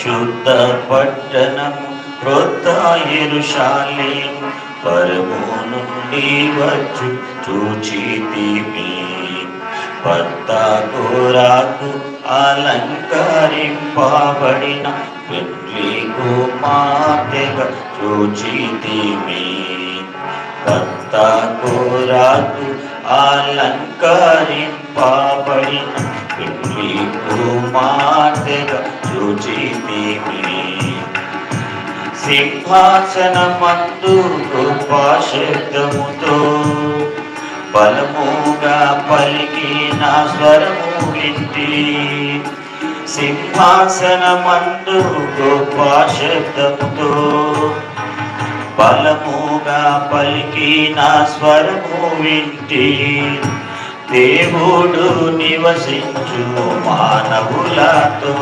పరిశుద్ధ పట్టణము క్రొత్త ఎరుషాలేము పరము నుండి వచ్చు చూచితిమి. కొత్త అలంకరింపబడిన పెళ్ళి కుమార్తెగా చూచితిమి. కొత్త అలంకరింపబడిన పెళ్ళి కుమార్తెగా చూచితిమి సింహాసనమందు కృపా శబ్దముతో బలముగా పలికిన స్వరము వింటి సింహాసనమందు కృపా శబ్దముతో బలముగా పలికిన స్వరము వింటి దేవుడు నివసించు మానవులతో.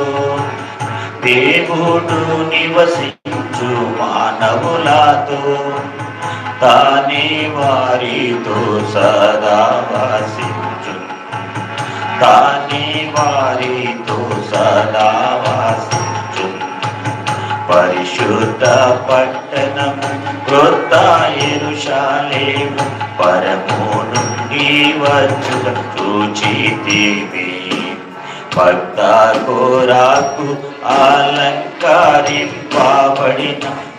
దేవుడు నివసించు మానవులతో. తానే వారితో సదా వసించు తానే వారితో సదా వసించు పరిశుద్ధ పట్టణము క్రొత్త ఎరుషాలేము పరము నుండి వచ్చుట చూచితివి భక్త అలంకరింపబడిన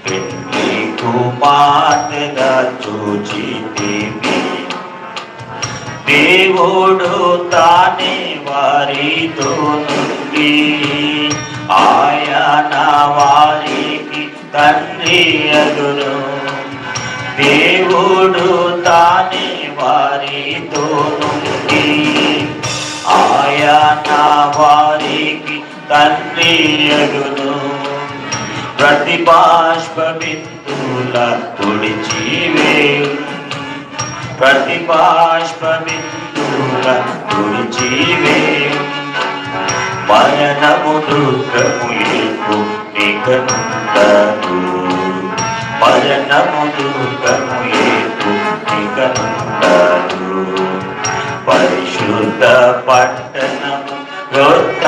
పెళ్ళి కుమార్తెగా చూచితివి దేవుడు తానే వారితో నుండి ఆయన వారికి తండ్రి అగును. దేవుడు తానే వారితో నుండి ఆయన వారికి తండ్రి అగును ప్రతి బాష్ప బిందుల తుడిచివేయు ప్రతి బాష్ప బిందుల తుడిచివేయు మరణము దుఃఖము లేకు నికనుండదు. మరణము దుఃఖము లేకు నికనుండదు పరిశుద్ధ పట్టణము క్రొత్త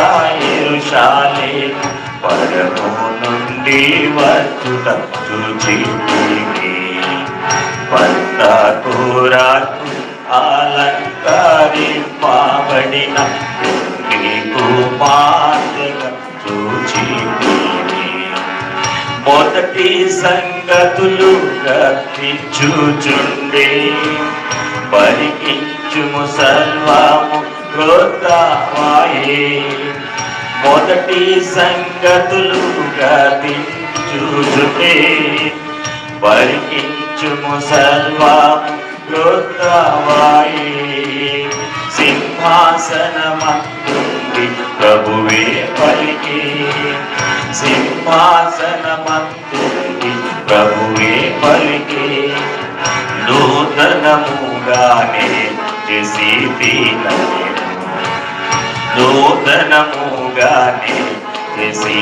పరము నుండి వచ్చుట చూచితివి పంత కూరాకు అలంకరింపబడిన మొదటి సంగతులు గర్పించుచుండే పరికించుము సర్వము క్రోధవాయే మొదటి సంగతులు గర్పించుచుండే పరికించుము సర్వము క్రోధవాయే సింహాసనమందుండి ప్రభువే పలికే సింహాసనమందుండి ప్రభువే పలికే. నూతనముగానే చేసి నూతనముగానే చేసి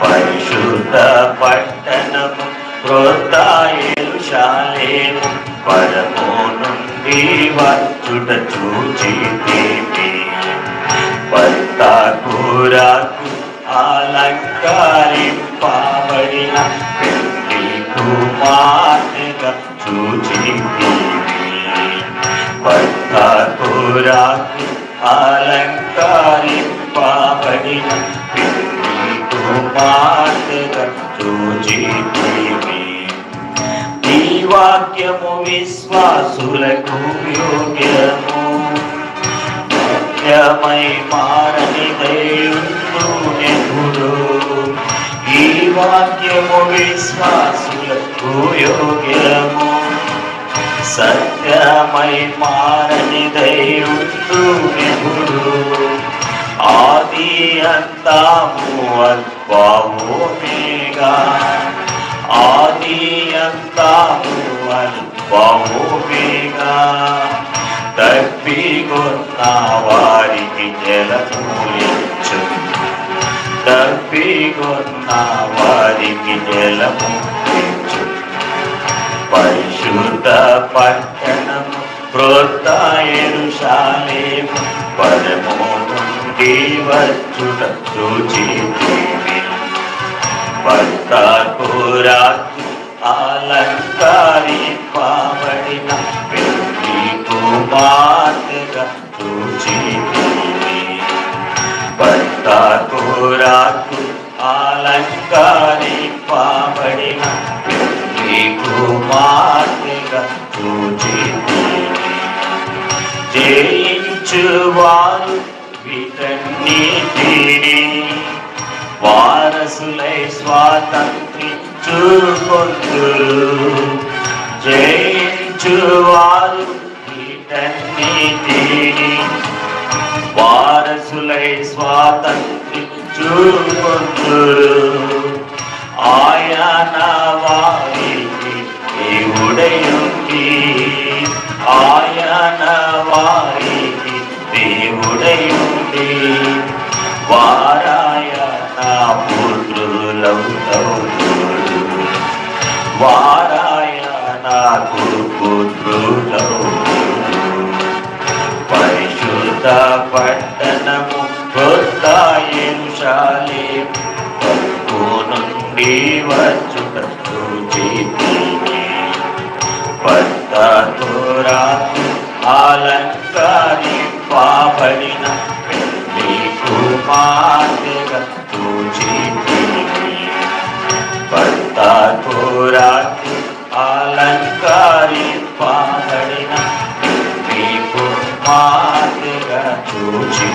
పరిశుద్ధ పట్టణము క్రొత్త శాలేము. పరమో నుండి వచ్చుట చూచి భర్త కూరాకు అలంకరింపబడిన పెళ్ళి కుమార్తెగా చూచితివి భర్త అలంకరింపబడిన పెళ్ళి కుమార్తెగా చూచితివి ఈ వాక్యము విశ్వాసులకు వాక్యము విశ్వాసులకు యోగ్యము సత్యమై మారని దైవుడు ఆది అంతాము అల్పమేగా ఆది అంతాము అల్పమేగా తప్పికొన్న వారికి జలమూలించు తప్పికొన్న వారికి జలము పరిశుద్ధ పట్టణము క్రొత్త ఎరుషాలేము. పరము నుండి వచ్చుట చూచి భర్త అలంకారి అలంకరింపబడిన పెళ్ళి కుమార్తెగా చూచితివి భర్త కూరాకు అలంకరింపబడిన పెళ్ళి కుమార్తెగా చూచితివి జయించువారు వీటన్నిటిని వారసులై స్వాతంత్రించుకొందురు. జయించు మనసులై స్వాతంత్రించుకుంటురు ఆయన వారికి దేవుడయుండి ఆయన వారికి దేవుడయుండి వారాయణ పుత్రులవుతవుడు వారాయణ పుత్రులవుడు పరిశుద్ధ పట్టణము అలంకరింపబడిన పెళ్ళి కుమార్తెగా పూజి భర్త పోరాటి అలంకరింపబడిన పెళ్ళి కుమార్తెగా చూచి